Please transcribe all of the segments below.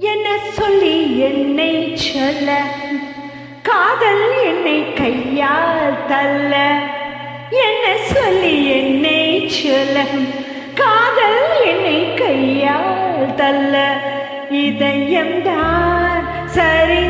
என்ன சொல்லி என்னை சொல்ல? காதல் என்னை கையால் தள்ள. என்ன சொல்லி என்னை சொல்ல? காதல் என்னை கையால் தள்ள. இதயம் தான் சரி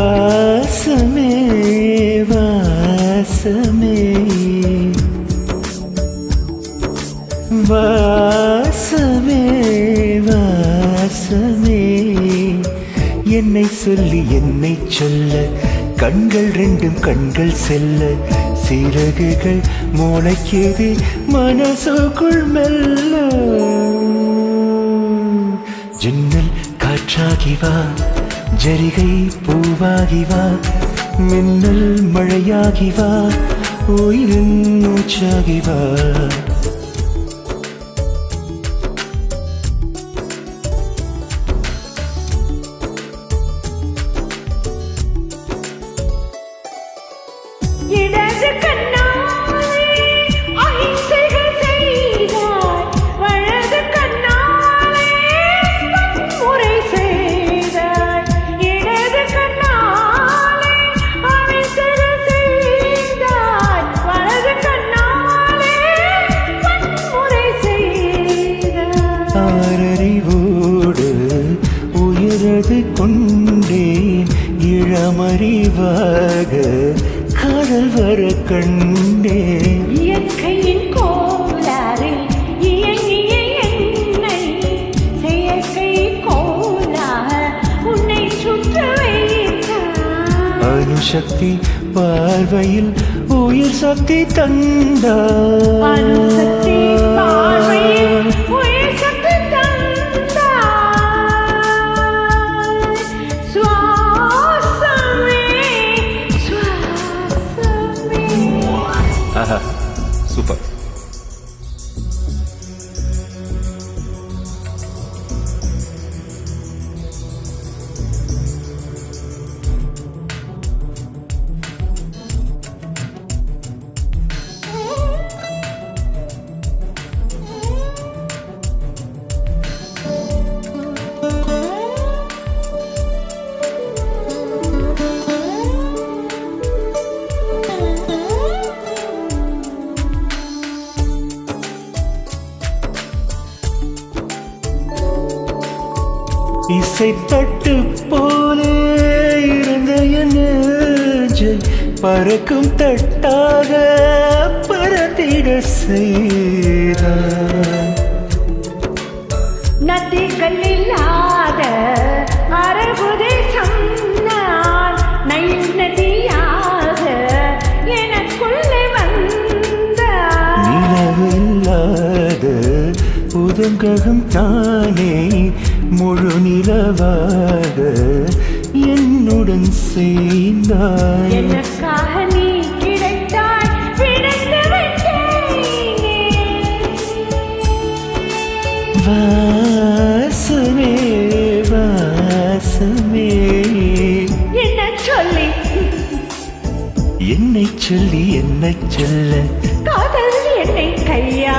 வாசமே வாசமே. வாசமே வாசமே. என்னை சொல்லி என்னை சொல்ல கண்கள் ரெண்டும் கண்கள் செல்ல சிறகுகள் முளைக்கியது மனசுக்குள் மெல்ல. ஜன்னல் காற்றாகி வா. ஜரிகை பூவாகி வா மின்னல் மழையாகி வா உயிரின் மூச்சாகி வா. இடது கண்ணாலே காதல் வர கண்டேன் இயற்கையின் கோளாறில் இயங்கிய என்னை செயற்கை கோளாக உன்னை சுற்ற. அணுசக்தி பார்வையில் உயிர் சக்தி தந்தார் அணுசக்தி பார்வையில் सुपर இசைத்தட்டு போலே இருந்த என் நெஞ்சை பறக்கும் தட்டாக பரத்திட செய்தார் நதிகள் இல்லாத அரபுதேசம் நான் நைல் நதியாக எனக்குள்ளே வந்தாய். நிலவில்லாத புதங்ககம் தானே முழு நிலவாக என்னுடன் சேர்ந்தாய். எனக்காக நீ கிடைத்தாய். வாசமே வாசமே. என்ன சொல்லி? என்னை சொல்லி என்னை சொல்ல. காதல் என்னை கையா?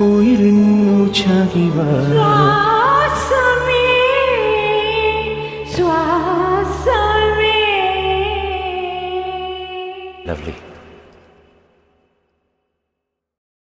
உயிரின் மூச்சாகி வா சுவாசமே